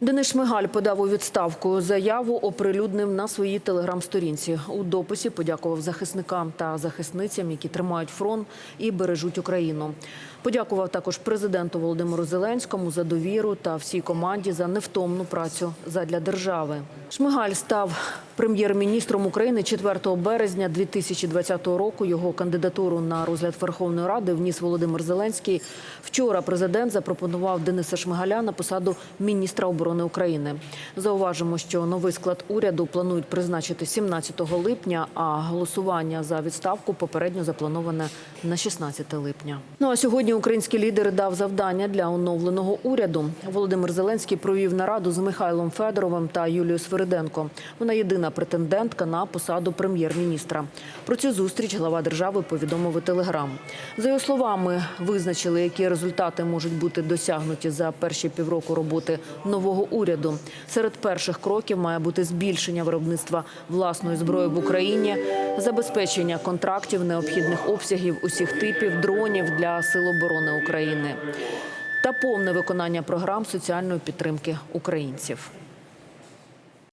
Денис Шмигаль подав у відставку. Заяву оприлюднив на своїй телеграм-сторінці. У дописі подякував захисникам та захисницям, які тримають фронт і бережуть Україну. Подякував також президенту Володимиру Зеленському за довіру та всій команді за невтомну працю задля держави. Шмигаль став прем'єр-міністром України 4 березня 2020 року. Його кандидатуру на розгляд Верховної Ради вніс Володимир Зеленський. Вчора президент запропонував Дениса Шмигаля на посаду міністра оборони України. Зауважимо, що новий склад уряду планують призначити 17 липня, а голосування за відставку попередньо заплановане на 16 липня. Ну а сьогодні український лідер дав завдання для оновленого уряду. Володимир Зеленський провів нараду з Михайлом Федоровим та Юлією Свириденко. Вона єдина претендентка на посаду прем'єр-міністра. Про цю зустріч глава держави повідомив у телеграм. За його словами, визначили, які результати можуть бути досягнуті за перші півроку роботи нового уряду. Серед перших кроків має бути збільшення виробництва власної зброї в Україні, забезпечення контрактів необхідних обсягів усіх типів дронів для сил оборони України та повне виконання програм соціальної підтримки українців.